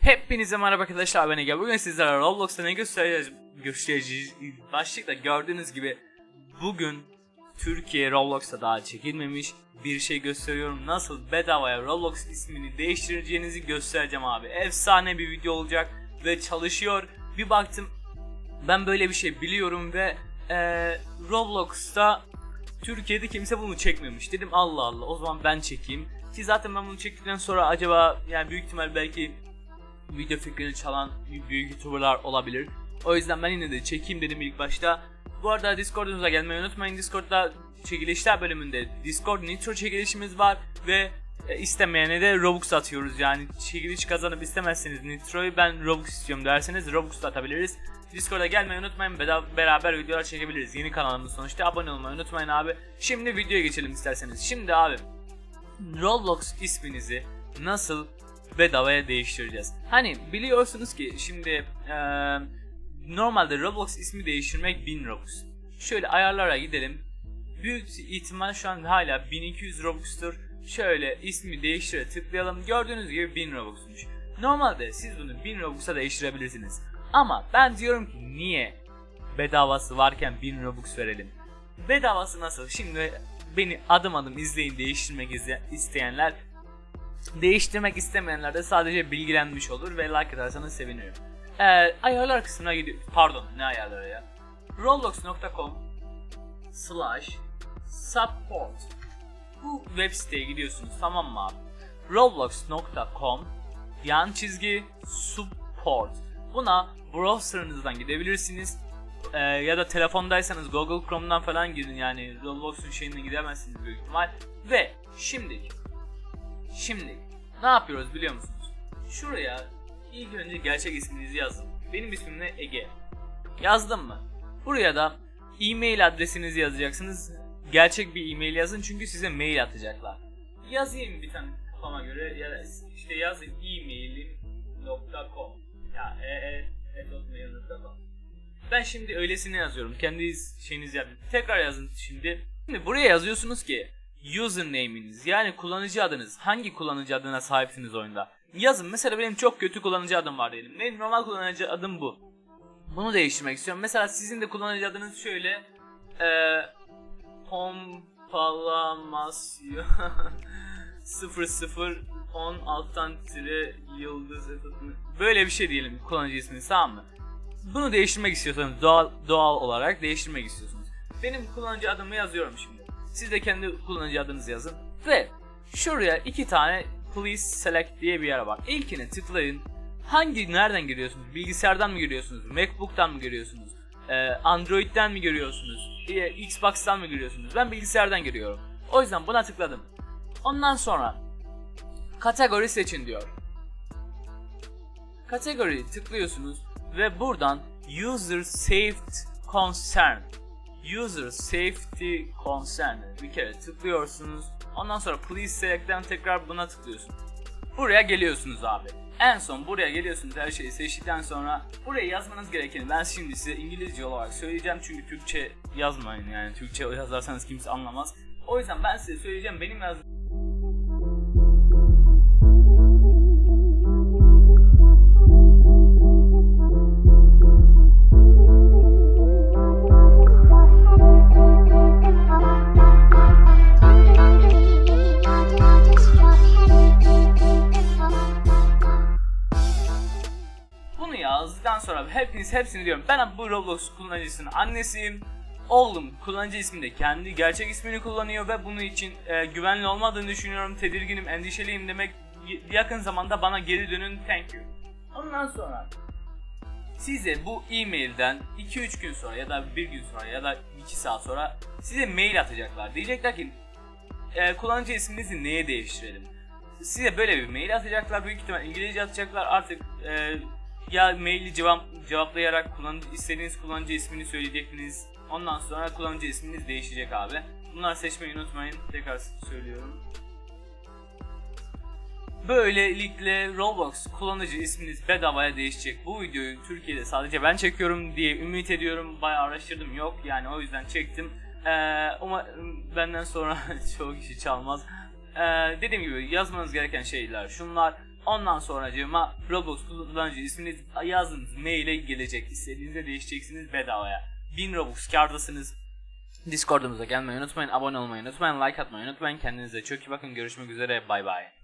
Hepinize merhaba arkadaşlar ben Ege. Bugün sizlere Roblox'ta ne göstereceğiz, göstereceğiz başlıkta gördüğünüz gibi bugün Türkiye Roblox'ta daha çekilmemiş bir şey gösteriyorum. Nasıl bedavaya Roblox ismini değiştireceğinizi göstereceğim abi. Efsane bir video olacak ve çalışıyor. Bir baktım ben böyle bir şey biliyorum ve eee, Roblox'ta Türkiye'de kimse bunu çekmemiş. Dedim Allah Allah o zaman ben çekeyim. Ki zaten ben bunu çektikten sonra acaba yani büyük ihtimal belki video fikrini çalan büyük youtuberlar olabilir. O yüzden ben yine de çekeyim dedim ilk başta. Bu arada Discord'umuza gelmeyi unutmayın. Discord'da çekilişler bölümünde Discord Nitro çekilişimiz var ve e, istemeyene de Robux atıyoruz. Yani çekiliş kazanıp istemezseniz Nitro'yu ben Robux istiyorum derseniz Robux da atabiliriz. Discord'a gelmeyi unutmayın. Beraber videolar çekebiliriz. Yeni kanalımız sonuçta. Abone olmayı unutmayın abi. Şimdi videoya geçelim isterseniz. Şimdi abi Roblox isminizi nasıl bedavaya değiştireceğiz? Hani biliyorsunuz ki şimdi eee, normalde Roblox ismi değiştirmek 1000 Robux. Şöyle ayarlara gidelim. Büyük ihtimal şu an hala 1200 Robux'tur. Şöyle ismi değiştire tıklayalım. Gördüğünüz gibi 1000 Robux'muş. Normalde siz bunu 1000 Robux'a değiştirebilirsiniz. Ama ben diyorum ki niye bedavası varken 1000 Robux verelim? Bedavası nasıl? Şimdi beni adım adım izleyin değiştirmek isteyenler Değiştirmek istemeyenler de sadece bilgilenmiş olur ve like atarsanız sevinirim. Ee, ayarlar kısmına gidiyor. Pardon ne ayarları ya? Roblox.com slash support Bu web siteye gidiyorsunuz tamam mı abi? Roblox.com yan çizgi support Buna browserınızdan gidebilirsiniz. Ee, ya da telefondaysanız Google Chrome'dan falan girin yani Roblox'un şeyinden gidemezsiniz büyük ihtimal. Ve şimdi Şimdi ne yapıyoruz biliyor musunuz? Şuraya ilk önce gerçek isminizi yazın. Benim ismim ne? Ege. Yazdım mı? Buraya da e-mail adresinizi yazacaksınız. Gerçek bir e-mail yazın çünkü size mail atacaklar. Yazayım bir tane kafama göre ya işte yazın e-mailim.com ya e e e.mail.com Ben şimdi öylesine yazıyorum. Kendi şeyinizi yapın. Tekrar yazın şimdi. Şimdi buraya yazıyorsunuz ki username'iniz yani kullanıcı adınız. Hangi kullanıcı adına sahipsiniz oyunda? Yazın. Mesela benim çok kötü kullanıcı adım var diyelim. Benim normal kullanıcı adım bu. Bunu değiştirmek istiyorum. Mesela sizin de kullanıcı adınız şöyle eee pompalamasyon 0010 alttan tire yıldız böyle bir şey diyelim kullanıcı ismini tamam mı bunu değiştirmek istiyorsanız doğal doğal olarak değiştirmek istiyorsunuz benim kullanıcı adımı yazıyorum şimdi siz de kendi kullanıcı adınızı yazın. Ve şuraya iki tane please select diye bir yer var. İlkine tıklayın. Hangi nereden giriyorsunuz? Bilgisayardan mı giriyorsunuz? Macbook'tan mı giriyorsunuz? Ee, Android'den mi giriyorsunuz? Ee, Xbox'tan mı giriyorsunuz? Ben bilgisayardan giriyorum. O yüzden buna tıkladım. Ondan sonra kategori seçin diyor. Kategoriyi tıklıyorsunuz ve buradan user saved concern User Safety Concern bir kere tıklıyorsunuz. Ondan sonra Please Select'ten tekrar buna tıklıyorsunuz. Buraya geliyorsunuz abi. En son buraya geliyorsunuz her şeyi seçtikten sonra buraya yazmanız gerekeni ben şimdi size İngilizce olarak söyleyeceğim çünkü Türkçe yazmayın yani Türkçe yazarsanız kimse anlamaz. O yüzden ben size söyleyeceğim benim yazdığım hepiniz hepsini diyorum. Ben bu Roblox kullanıcısının annesiyim. Oğlum kullanıcı isminde kendi gerçek ismini kullanıyor ve bunun için e, güvenli olmadığını düşünüyorum. Tedirginim, endişeliyim demek yakın zamanda bana geri dönün. Thank you. Ondan sonra size bu e-mailden 2-3 gün sonra ya da 1 gün sonra ya da 2 saat sonra size mail atacaklar. Diyecekler ki e, kullanıcı isminizi neye değiştirelim? Size böyle bir mail atacaklar. Büyük ihtimal İngilizce atacaklar. Artık e, ya maili cevap, cevaplayarak kullanıcı, istediğiniz kullanıcı ismini söyleyeceksiniz. Ondan sonra kullanıcı isminiz değişecek abi. Bunları seçmeyi unutmayın. Tekrar söylüyorum. Böylelikle Roblox kullanıcı isminiz bedavaya değişecek. Bu videoyu Türkiye'de sadece ben çekiyorum diye ümit ediyorum. Bayağı araştırdım yok yani o yüzden çektim. Ee, umarım benden sonra çoğu kişi çalmaz. Ee, dediğim gibi yazmanız gereken şeyler şunlar. Ondan sonracığıma Roblox kullanıcı isminiz yazdığınız maile gelecek. İstediğinizde değişeceksiniz bedavaya. 1000 Robux kardasınız. Discord'umuza gelmeyi unutmayın. Abone olmayı unutmayın. Like atmayı unutmayın. Kendinize çok iyi bakın. Görüşmek üzere. Bay bay.